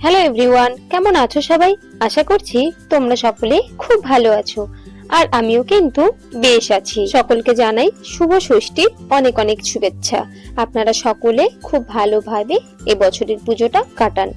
Hello everyone কেমন আছো সবাই? আশা করছি তোমরা সকলে খুব ভালো আছো। আর আমিও কিন্তু বেশ আছি। সকলকে জানাই শুভ ষষ্ঠীর অনেক অনেক শুভেচ্ছা। আপনারা সকলে খুব ভালোভাবে এ বছরের পুজোটা কাটান।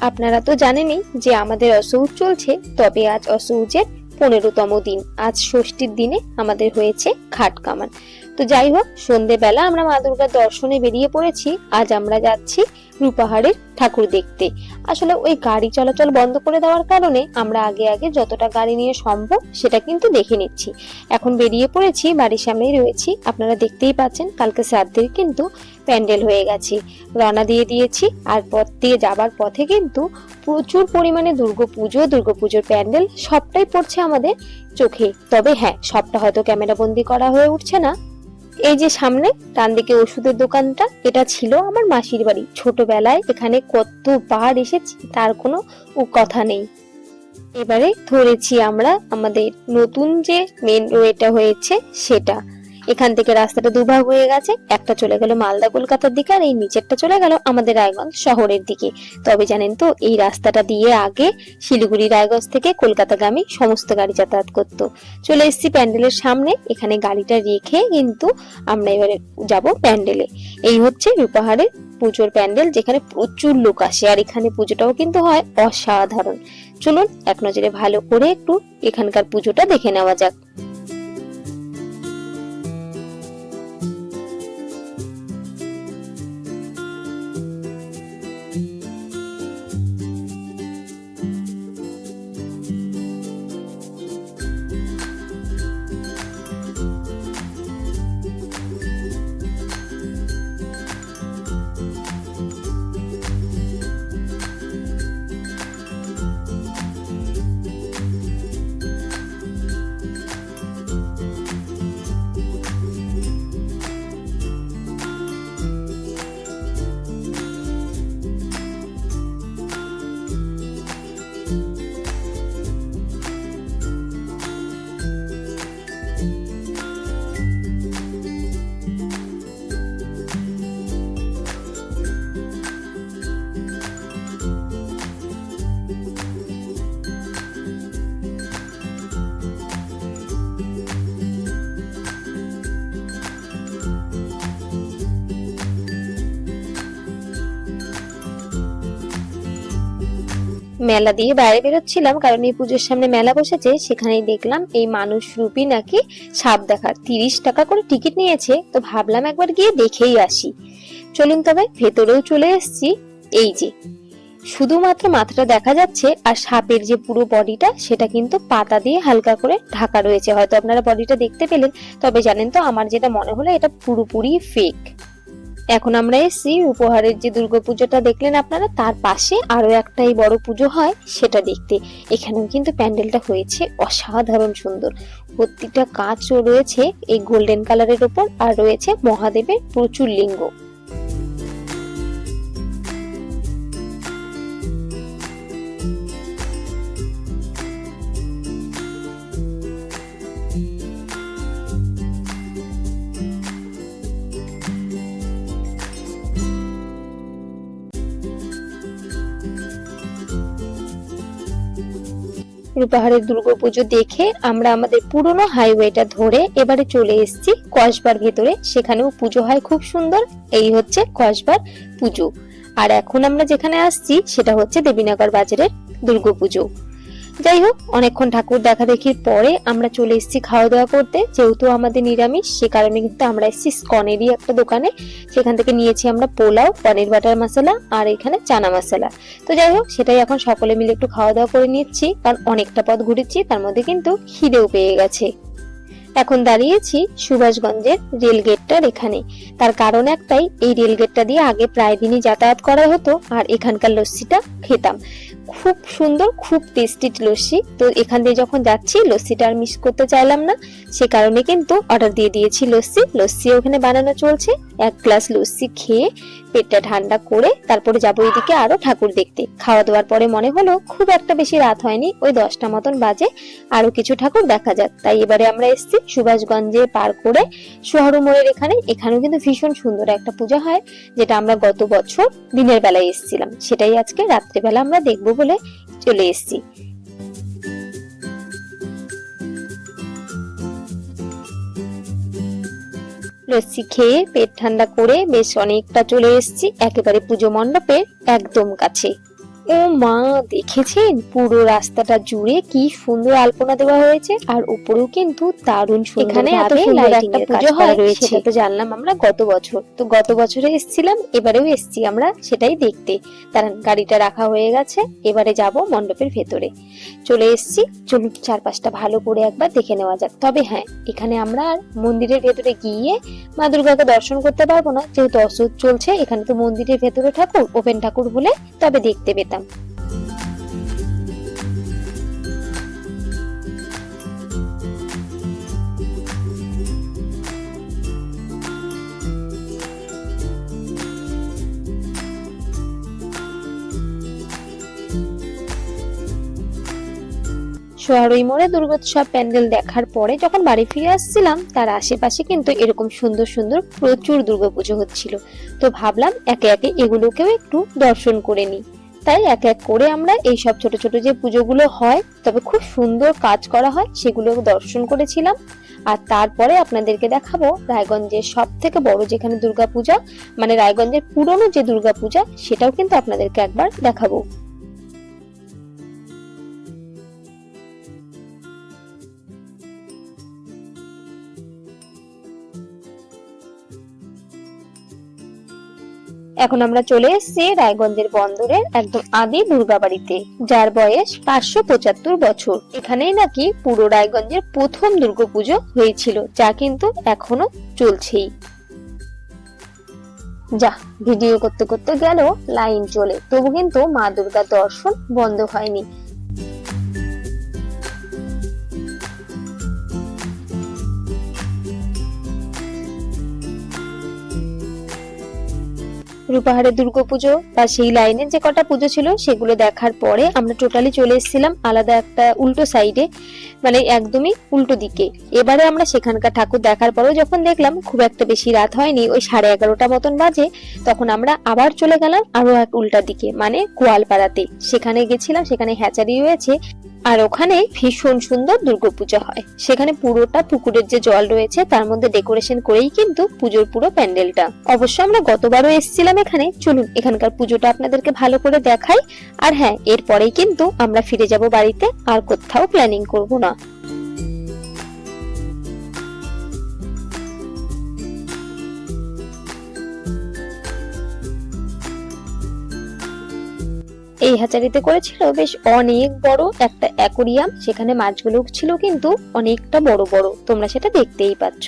আপনারা তো জানেনই যে আমাদের অসৌচ চলছে, তবে আজ অসৌচের পনেরোতম দিন। আজ ষষ্ঠীর দিনে আমাদের হয়েছে খাট কামান। তো যাই হোক, সন্ধেবেলা আমরা মা দুর্গার দর্শনে বেরিয়ে পড়েছি। আজ আমরা যাচ্ছি রূপাহারের ঠাকুর দেখতে। আসলে ওই গাড়ি চলাচল বন্ধ করে দেওয়ার কারণে আমরা আগে আগে যতটা গাড়ি নিয়ে সম্ভব সেটা কিন্তু দেখে নিচ্ছি। এখন বেরিয়ে পড়েছি, বাড়ির সামনেই রয়েছি। আপনারা দেখতেই পাচ্ছেন, কালকে শ্রাদ্ধের কিন্তু প্যান্ডেল হয়ে গেছে। রওনা দিয়ে দিয়েছি, আর পথ দিয়ে যাবার পথে কিন্তু প্রচুর পরিমাণে দুর্গাপুজো, দুর্গাপুজোর প্যান্ডেল সবটাই পড়ছে আমাদের চোখে। তবে হ্যাঁ সবটা হয়তো ক্যামেরা বন্দি করা হয়ে উঠছে না। এই যে সামনে ডান দিকে ওষুধের দোকানটা, এটা ছিল আমার মাসির বাড়ি। ছোটবেলায় এখানে কতবার এসেছি, তার কোনো কথা নেই। এবারে ধরেছি আমরা আমাদের নতুন যে মেন ওয়েটা হয়েছে, সেটা। এখান থেকে রাস্তাটা দুভাগ হয়ে গেছে। একটা চলে গেল মালদা, কলকাতার দিকে, আর এই নিচেরটা চলে গেল আমাদের রায়গঞ্জ শহরের দিকে। তবে জানেন তো, এই রাস্তাটা দিয়ে আগে শিলিগুড়ি, রায়গঞ্জ থেকে কলকাতাগামী সমস্ত গাড়ি যাতায়াত করতো। চলে এসেছি প্যান্ডেলের সামনে। এখানে গাড়িটা রেখে কিন্তু আমরা এবারে যাব প্যান্ডেলে। এই হচ্ছে রূপাহারের পুজোর প্যান্ডেল, যেখানে প্রচুর লোক আসে। আর এখানে পুজোটাও কিন্তু হয় অসাধারণ। চলুন, এক নজরে ভালো করে একটু এখানকার পুজোটা দেখে নেওয়া যাক। মেলা দিয়ে বাইরে বেরোচ্ছিলাম, কারণ এই পুজোর সামনে মেলা বসেছে, সেখানেই দেখলাম এই মানুষ রূপী নাকি সাপ দেখার তিরিশ টাকা করে টিকিট নিয়েছে। তো ভাবলাম একবার গিয়ে দেখেই আসি। চলুন তবে, ভেতরেও চলে এসেছি। এই যে, শুধুমাত্র মাথাটা দেখা যাচ্ছে আর সাপের যে পুরো বডিটা, সেটা কিন্তু পাতা দিয়ে হালকা করে ঢাকা রয়েছে। হয়তো আপনারা বডিটা দেখতে পেলেন, তবে জানেন তো আমার যেটা মনে হলো, এটা পুরোপুরি ফেক এখন আমরা এসেছি উপহারের যে দুর্গাপুজোটা দেখলেন আপনারা, তার পাশে আরও একটাই বড় পুজো হয় সেটা দেখতে। এখানেও কিন্তু প্যান্ডেলটা হয়েছে অসাধারণ সুন্দর। প্রত্যেকটা কাঁচও রয়েছে এই গোল্ডেন কালারের ওপর আর রয়েছে মহাদেবের প্রচুর লিঙ্গ। রূপাহারের দুর্গাপুজো দেখে আমরা আমাদের পুরনো হাইওয়েটা ধরে এবারে চলে এসেছি কসবার ভেতরে। সেখানেও পুজো হয় খুব সুন্দর। এই হচ্ছে কসবার পুজো। আর এখন আমরা যেখানে আসছি সেটা হচ্ছে দেবীনগর বাজারের দুর্গাপুজো যাই হোক অনেকক্ষণ ঠাকুর দেখা দেখির পরে আমরা চলে এসেছি খাওয়া দাওয়া করতে। যেহেতু আমাদের নিরামিষ, সে কারণে কিন্তু আমরা এসেছি স্কনেরই একটা দোকানে। সেখান থেকে নিয়েছি আমরা পোলাও, পনির বাটার মশলা আর এখানে চানা মশলা। তো যাই হোক সেটাই এখন সকলে মিলে একটু খাওয়া দাওয়া করে নিচ্ছি, কারণ অনেকটা পথ ঘুরেছি, তার মধ্যে কিন্তু খিদেও পেয়ে গেছে। এখন দাঁড়িয়েছি সুভাষগঞ্জের রেল গেটটার এখানে। তার কারণ একটাই, এই রেল গেটটা দিয়ে আগে প্রায় দিনই যাতায়াত করা হতো আর এখানকার লস্যিটা খেতাম। খুব সুন্দর, খুব টেস্টি লস্যি। তো এখান দিয়ে যখন যাচ্ছি, লস্যিটা আর মিস করতে চাইলাম না। সে কারণে কিন্তু অর্ডার দিয়ে দিয়েছি লস্যি। লস্যি ওখানে বানানো চলছে। এক গ্লাস লস্যি খেয়ে পেটটা ঠান্ডা করে তারপরে যাব এদিকে আরও ঠাকুর দেখতে। খাওয়া দাওয়ার পরে মনে হলো খুব একটা বেশি রাত হয়নি। ওই দশটা মতন বাজে। আরও কিছু ঠাকুর দেখা যাক। তাই এবারে আমরা এসেছি সুভাষগঞ্জে পার করে সোহারু মোড়ের এখানে। এখানেও কিন্তু ভীষণ সুন্দর একটা পূজা হয়, যেটা আমরা গত বছর দিনের বেলায় এসেছিলাম। সেটাই আজকে রাত্রেবেলা আমরা দেখব বলে চলে এসেছি। লস্যি খেয়ে পেট ঠান্ডা করে বেশ অনেকটা চলে এসেছি। একেবারে পুজো মণ্ডপের একদম কাছে। ও মা দেখেছেন? পুরো রাস্তাটা জুড়ে কি সুন্দর আলপনা দেওয়া হয়েছে। আর উপরেও কিন্তু দারুণ সুন্দর এখানে এত সুন্দর একটা পুজো হয়, সেটা তো জানলাম আমরা গত বছর। তো গত বছরে এসেছিলাম এবারেও এসেছি আমরা সেটাই দেখতে। দাঁড়ান গাড়িটা রাখা হয়ে গেছে এবারে যাব মণ্ডপের ভেতরে। চলে এসেছি চলুন চারপাশটা ভালো করে একবার দেখে নেওয়া যাক। তবে হ্যাঁ এখানে আমরা আর মন্দিরের ভেতরে গিয়ে মা দুর্গাকে দর্শন করতে পারব না। যেহেতু অসুখ চলছে এখানে তো মন্দিরের ভেতরে ঠাকুর ওপেন ঠাকুর হলে তবে দেখতে পেতাম। সোহারই মোড়ে দুর্গোৎসব প্যান্ডেল দেখার পরে যখন বাড়ি ফিরে আসছিলাম, তার আশেপাশে কিন্তু এরকম সুন্দর সুন্দর প্রচুর দুর্গাপুজো হচ্ছিল। তো ভাবলাম একে একে এগুলোকেও একটু দর্শন করে নিই। তাই এক এক করে আমরা এই সব ছোট ছোট যে পুজোগুলো হয়, তবে খুব সুন্দর কাজ করা হয়, সেগুলো দর্শন করেছিলাম। আর তারপরে আপনাদেরকে দেখাবো রায়গঞ্জের সব থেকে বড় যেখানে দুর্গাপূজা মানে রায়গঞ্জের পুরনো যে দুর্গাপূজা, সেটাও কিন্তু আপনাদেরকে একবার দেখাবো। এখন আমরা চলে এসেছি রায়গঞ্জের বন্দরের একদম আদি দুর্গাবাড়িতে, যার বয়স পাঁচশো পঁচাত্তর বছর। এখানেই নাকি পুরো রায়গঞ্জের প্রথম দুর্গাপুজো হয়েছিল, যা কিন্তু এখনও চলছেই। যা, ভিডিও করতে করতে গেল, লাইন চলে। তবু কিন্তু মা দুর্গার দর্শন বন্ধ হয়নি। রূপাহারের দুর্গাপুজো বা সেই লাইনের যে কটা পুজো ছিল সেগুলো দেখার পরে আমরা টোটালি চলে এসেছিলাম আলাদা একটা উল্টো সাইডে মানে একদমই উল্টো দিকে। এবারে আমরা সেখানকার ঠাকুর দেখার পরেও যখন দেখলাম খুব একটা বেশি রাত হয়নি, ওই সাড়ে এগারোটা মতন বাজে, তখন আমরা আবার চলে গেলাম আরও এক উল্টা দিকে মানে গোয়ালপাড়াতে। সেখানে গেছিলাম, সেখানে হ্যাচারি রয়েছে আর ওখানে ভীষণ সুন্দর দুর্গাপূজা হয়। সেখানে পুরোটা পুকুরের যে জল রয়েছে, তার মধ্যে ডেকোরেশন করেই কিন্তু পুজোর পুরো প্যান্ডেলটা। অবশ্য আমরা গতবারও এসেছিলাম এখানে। চলুন, এখানকার পুজোটা আপনাদেরকে ভালো করে দেখাই। আর হ্যাঁ এরপরেই কিন্তু আমরা ফিরে যাব বাড়িতে। আর কোথাও প্ল্যানিং করব না। এই হ্যাচারিতে করেছিল বেশ অনেক বড় একটা অ্যাকোরিয়াম, সেখানে মাছগুলো ছিল কিন্তু অনেকটা বড় বড়। তোমরা সেটা দেখতেই পাচ্ছ।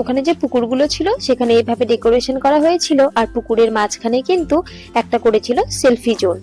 ওখানে যে পুকুরগুলো ছিল, সেখানে এইভাবে ডেকোরেশন করা হয়েছিল, আর পুকুরের মাঝখানে কিন্তু একটা করেছিল সেলফি জোন।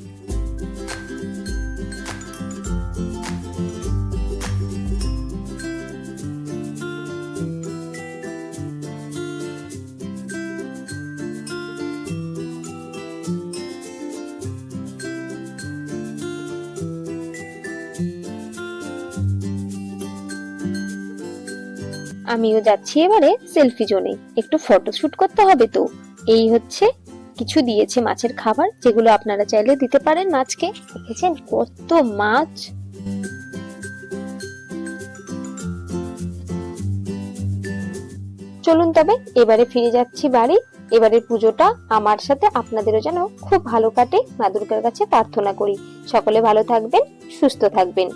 আমিও যাচ্ছি এবারে সেলফি জোনে। একটু ফটোশুট করতে হবে তো। এই হচ্ছে, কিছু দিয়েছে মাছের খাবার, যেগুলো আপনারা চাইলে দিতে পারেন মাছকে। দেখেছেন কত মাছ! চলুন তবে, এবারে ফিরে যাচ্ছি বাড়ি। এবারের পুজোটা আমার সাথে আপনাদেরও যেন খুব ভালো কাটে। মা দুর্গার কাছে প্রার্থনা করি। সকলে ভালো থাকবেন, সুস্থ থাকবেন।